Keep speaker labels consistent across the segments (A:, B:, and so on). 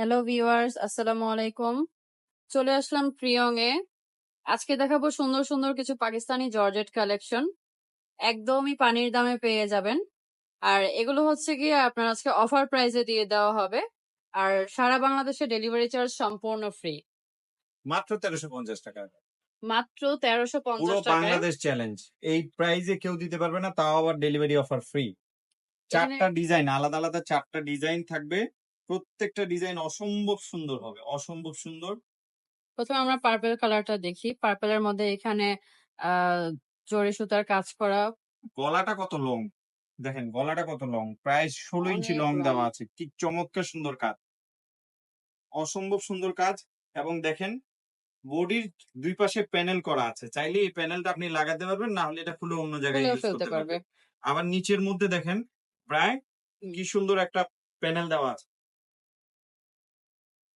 A: Hello viewers আসসালামু আলাইকুম চলে আসলাম প্রিয়ং এ আজকে দেখাবো সুন্দর সুন্দর কিছু পাকিস্তানি জর্জেট কালেকশন একদমই পানির দামে পেয়ে যাবেন। আর এগুলো হচ্ছে গিয়ে আপনার আজকে অফার প্রাইসে দিয়ে দেওয়া হবে। আর সারা বাংলাদেশে ডেলিভারি চার্জ সম্পূর্ণ ফ্রি
B: মাত্র তেরোশো পঞ্চাশ টাকা।
A: মাত্র তেরোশো
B: পুরো
A: পঞ্চাশ
B: বাংলাদেশ চ্যালেঞ্জ এই প্রাইজে কেউ দিতে পারবে না তাও আবার ডেলিভারি অফার ফ্রি চারটা ডিজাইন আলাদা আলাদা চারটা ডিজাইন থাকবে। প্রত্যেকটা ডিজাইন অসম্ভব সুন্দর হবে অসম্ভব সুন্দর।
A: প্রথমে আমরা পার্পেল কালারটা দেখি। পার্পেলের মধ্যে এখানে জরি সুতার কাজ করা।
B: গলাটা কত লং দেখেন গলাটা কত লং প্রায় ষোলো ইঞ্চি লং দেওয়া আছে। কি চমৎকার সুন্দর কাজ। অসম্ভব সুন্দর কাজ এবং দেখেন বডির দুই পাশে প্যানেল করা আছে। চাইলে এই প্যানেলটা আপনি লাগাতে পারবেন না হলে এটা খুলে অন্য জায়গায় ইউজ করতে
A: পারবে।
B: পারবেন আবার নিচের মধ্যে দেখেন প্রায় কি সুন্দর একটা প্যানেল দেওয়া আছে।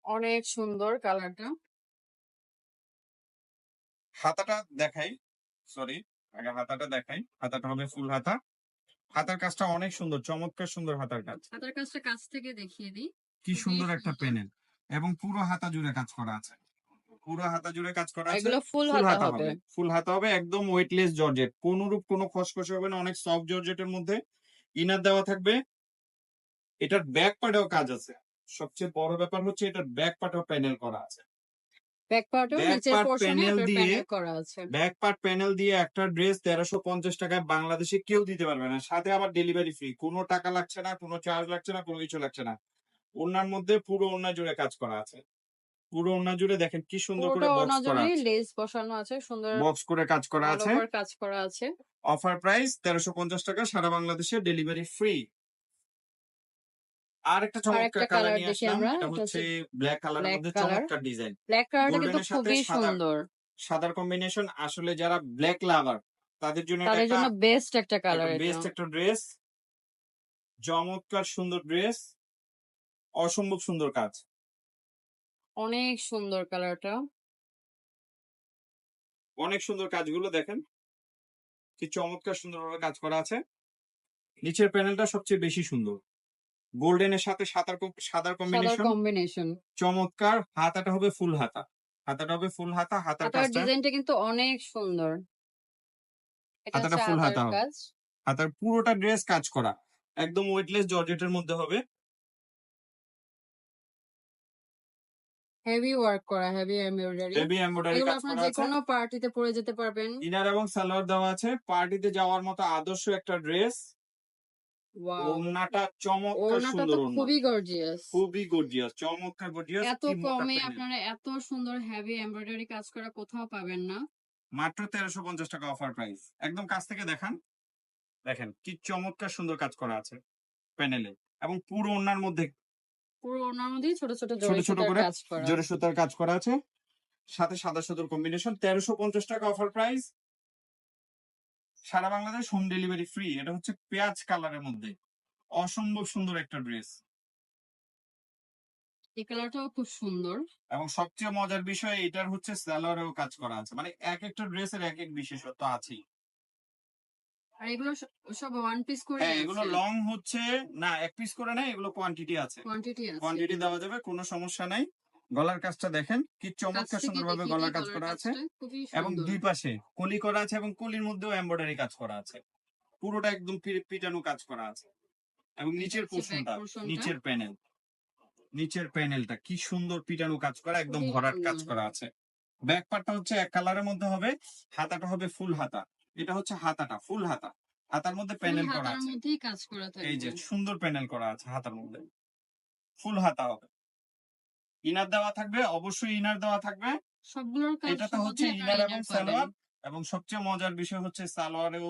A: অনেক সুন্দর কালারটা।
B: হাতাটা দেখাই সরি আগে হাতাটা দেখাই। হাতাটা হবে ফুল হাতা। হাতার কাজটা অনেক সুন্দর চমৎকার সুন্দর হাতার কাজ।
A: হাতের কাজটা কাছ থেকে দেখিয়ে দিই।
B: কি সুন্দর একটা। প্যানেল এবং পুরো হাতা জুড়ে কাজ করা আছে। পুরো হাতা জুড়ে কাজ করা আছে
A: এগুলো ফুল হাতা হবে।
B: ফুল হাতা হবে একদম ওয়েটলেস জর্জেট। কোনরূপ কোনো খসখসে হবে না অনেক সফট জর্জেটের মধ্যে। ইনার দেওয়া থাকবে। এটার ব্যাক পার্টেও কাজ আছে। সবচেয়ে বড় ব্যাপার হচ্ছে এটার ব্যাক পার্টেও প্যানেল করা আছে।
A: ব্যাক পার্টও নিচের
B: part
A: পোর্শনে
B: panel
A: আপনার
B: দিয়ে-
A: প্যানেল করা আছে।
B: ব্যাক পার্ট প্যানেল দিয়ে একটা ড্রেস তেরোশো পঞ্চাশ টাকায় বাংলাদেশে কেউ দিতে পারবে না। সাথে আবার ডেলিভারি ফ্রি কোনো টাকা লাগছে না কোনো চার্জ লাগছে না কোনো কিছু লাগছে না। ওনার মধ্যে পুরো ওনা জুড়ে কাজ করা আছে। পুরো ওনা জুড়ে দেখেন কি সুন্দর করে
A: পুরোটা
B: বক্স করা আছে।
A: লেস বসানো আছে সুন্দর
B: বক্স করে কাজ করা আছে।
A: কাজ করা আছে।
B: অফার প্রাইস তেরোশো পঞ্চাশ টাকা সারা বাংলাদেশে ডেলিভারি ফ্রি আর একটা চমৎকার কালার নিয়ে আসলাম। এটা হচ্ছে ব্ল্যাক কালারের মধ্যে চমৎকার ডিজাইন
A: ব্ল্যাক কালারটা কিন্তু খুবই সুন্দর।
B: সাদার কম্বিনেশন আসলে যারা ব্ল্যাক লাভার তাদের জন্য
A: তাদের জন্য বেস্ট একটা কালার
B: বেস্ট একটা ড্রেস চমৎকার সুন্দর ড্রেস অসম্ভব সুন্দর কাজ।
A: অনেক সুন্দর কালারটা
B: অনেক সুন্দর কাজগুলো দেখেন। কি চমৎকার সুন্দরভাবে কাজ করা আছে। নিচের প্যানেলটা সবচেয়ে বেশি সুন্দর। গোল্ডেনের সাথে সাদার সাদার কম্বিনেশন
A: কম্বিনেশন
B: চমৎকার। হাতাটা হবে ফুল হাতা। হাতাটা হবে ফুল হাতা হাতার কাজটা
A: ডিজাইনটা কিন্তু অনেক সুন্দর।
B: হাতাটা
A: হাতার
B: হাতা হবে। হাতার পুরোটা ড্রেস কাজ করা। একদম ওয়েটলেস জর্জেটের মধ্যে হবে।
A: হেভি ওয়ার্ক করা হেভি এমব্রয়ডারি
B: হেভি এমব্রয়ডারি কাজ করা আছে।
A: কোনো পার্টিতে পরে যেতে পারবেন।
B: ইনার এবং সালোয়ার দেওয়া আছে। পার্টিতে যাওয়ার মতো আদর্শ একটা ড্রেস ওড়নাটা চমৎকার সুন্দর ওড়না।
A: খুবই গর্জিয়াস
B: খুবই গর্জিয়াস চমৎকার গর্জিয়াস
A: এত কমে আপনারা এত সুন্দর হেভি এমব্রয়ডারি কাজ করা কোথাও পাবেন না।
B: মাত্র তেরোশো পঞ্চাশ টাকা অফার প্রাইস একদম কাছ থেকে দেখান। দেখেন কি চমৎকার সুন্দর কাজ করা আছে প্যানেলে এবং পুরো ওড়নার মধ্যে
A: পুরো ওনার মধ্যেই ছোট ছোট
B: ছোট ছোট
A: সুতার কাজ করা
B: জোরে সুতার কাজ করা আছে। সাথে সাদা সুতোর কম্বিনেশন তেরোশো পঞ্চাশ টাকা অফার প্রাইস সারা বাংলাদেশ হোম ডেলিভারি ফ্রি এটা হচ্ছে পেঁয়াজ কালারের মধ্যে। অসম্ভব সুন্দর একটা ড্রেস
A: এই কালারটাও খুব সুন্দর।
B: এবং সবচেয়ে মজার বিষয় এটার হচ্ছে সালোয়ারেও কাজ করা আছে। মানে এক একটা ড্রেসের এক এক বিশেষত্ব আছেই।
A: আর এগুলো সব ওয়ান পিস করে
B: হ্যাঁ এগুলো লং হচ্ছে না এক পিস করে না এগুলো কোয়ান্টিটি আছে।
A: কোয়ান্টিটি আছে।
B: কোয়ান্টিটি দেওয়া যাবে কোনো সমস্যা নাই। গলার কাজটা দেখেন কি চমৎকার সুন্দরভাবে গলার কাজ করা আছে এবং দুই পাশে কলি করা আছে এবং কলির মধ্যেও এমব্রয়ডারি কাজ করা আছে। পুরোটা একদম পিটানো কাজ করা আছে। এবং নিচের পোর্শনটা নিচের প্যানেল নিচের প্যানেলটা কি সুন্দর পিটানো কাজ করা একদম ভরাট কাজ করা আছে। ব্যাক পার্টটা হচ্ছে এক কালারের মধ্যে হবে হাতাটা হবে ফুল হাতা। এটা হচ্ছে হাতাটা ফুল হাতা। হাতার মধ্যে প্যানেল করা আছে। এই যে সুন্দর প্যানেল করা আছে হাতার মধ্যে। ফুল হাতা হবে। ইনার দেওয়া থাকবে অবশ্যই ইনার দেওয়া থাকবে।
A: সবগুলোর কাজ
B: এটাতে হচ্ছে ইনার এবং সালোয়ার এবং সবচেয়ে মজার বিষয় হচ্ছে সালোয়ারেও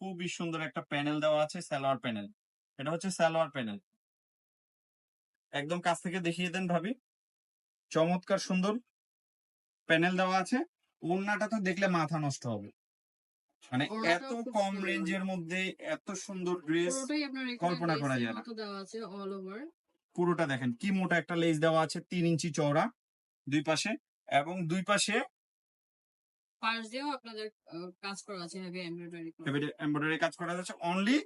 B: খুবই সুন্দর একটা প্যানেল দেওয়া আছে সালোয়ার প্যানেল এটা হচ্ছে সালোয়ার প্যানেল একদম কাছ থেকে দেখিয়ে দেন ভাবি। চমৎকার সুন্দর প্যানেল দেওয়া আছে। ওড়নাটা তো দেখলে মাথা নষ্ট হবে। মানে এত কম রেঞ্জের মধ্যে এত সুন্দর ড্রেস কল্পনা করা যায় না। পুরোটা দেখেন। কি মোটা একটা লেস দেওয়া আছে? তিন ইঞ্চি চওড়া দুই পাশে এবং দুই পাশে
A: পাশ দিয়েও আপনাদের কাজ করা আছে হেভি এমব্রয়ডারি
B: এমব্রয়ডারি কাজ করা যাচ্ছে। অনলি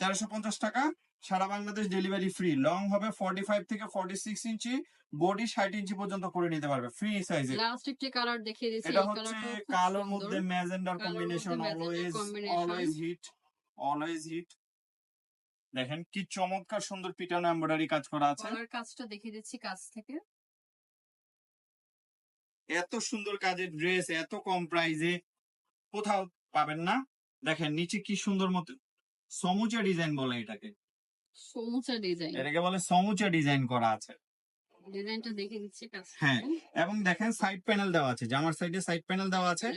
B: তেরোশো পঞ্চাশ টাকা। সারা বাংলাদেশ ডেলিভারি ফ্রি লং হবে ফর্টি ফাইভ থেকে ফর্টি সিক্স ইঞ্চি। বডি ষাট ইঞ্চি পর্যন্ত করে নিতে পারবে। ফ্রি সাইজে
A: লাস্ট একটি কালার দেখিয়ে দিচ্ছি।
B: এটা হচ্ছে কালোর মধ্যে ম্যাজেন্ডার combination always. Always hit always hit দেখেন কি চমৎকার সুন্দর পিটানো এমব্রয়ডারি কাজ করা আছে।
A: গলার কাজটা দেখিয়ে দিচ্ছি কাছ থেকে।
B: এত সুন্দর কাজের ড্রেস এত কম প্রাইজে কোথাও পাবেন না। দেখেন নিচে কি সুন্দর মতো সমুচা ডিজাইন বলে এটাকে।
A: সমুচা ডিজাইন।
B: এটাকে বলে সমুচা ডিজাইন করা আছে।
A: ডিজাইনটা দেখিয়ে দিচ্ছি
B: হ্যাঁ, এবং দেখেন সাইড প্যানেল দেওয়া আছে জামার সাইডে সাইড প্যানেল দেওয়া আছে।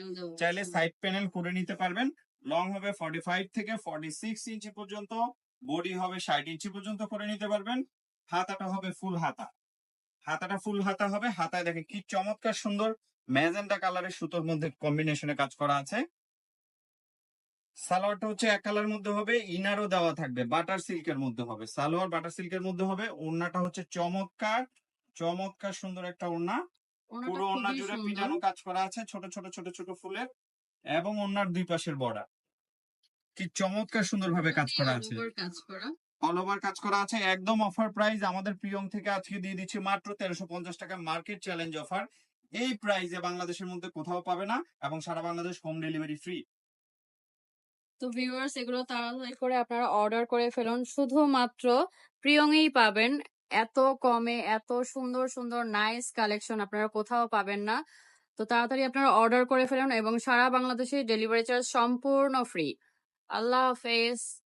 B: চাইলে সাইড প্যানেল করে নিতে পারবেন। লং হবে ফর্টি ফাইভ থেকে ফর্টি সিক্স ইঞ্চি পর্যন্ত। বডি হবে ষাট ইঞ্চি পর্যন্ত করে নিতে পারবেন। হাতাটা হবে ফুল হাতা। হাতাটা ফুল হাতা হবে হাতায় দেখেন কি চমৎকার সুন্দর ম্যাজেন্টা কালারের সুতোর মধ্যে কম্বিনেশনে কাজ করা আছে। সালোয়ারটা হচ্ছে এক কালার মধ্যে হবে ইনারও দেওয়া থাকবে বাটার সিল্কের মধ্যে হবে। সালোয়ার বাটার সিল্কের মধ্যে হবে ওড়নাটা হচ্ছে চমৎকার চমৎকার সুন্দর একটা ওড়না। পুরো ওড়না জুড়ে। পিটানো কাজ করা আছে ছোট ছোট ছোট ছোট ফুলের এবং ওড়নার দুই পাশের বর্ডার। কি চমৎকার সুন্দর ভাবে কাজ করা আছে।
A: কাজ করা।
B: অল ওভার কাজ করা আছে। একদম অফার প্রাইস আমাদের প্রিয়ং থেকে আজকে দিয়ে দিচ্ছি মাত্র তেরোশো পঞ্চাশ টাকা মার্কেট চ্যালেঞ্জ অফার এই প্রাইসে বাংলাদেশের মধ্যে কোথাও পাবে না এবং সারা বাংলাদেশ হোম ডেলিভারি ফ্রি
A: তো ভিউয়ার্স এগুলো তাড়াতাড়ি করে আপনারা অর্ডার করে ফেলুন। শুধুমাত্র প্রিয়ংয়েই পাবেন। এত কমে এত সুন্দর সুন্দর নাইস কালেকশন আপনারা কোথাও পাবেন না। তো তাড়াতাড়ি আপনারা অর্ডার করে ফেলুন এবং সারা বাংলাদেশে ডেলিভারি চার্জ সম্পূর্ণ ফ্রি Allah Hafiz.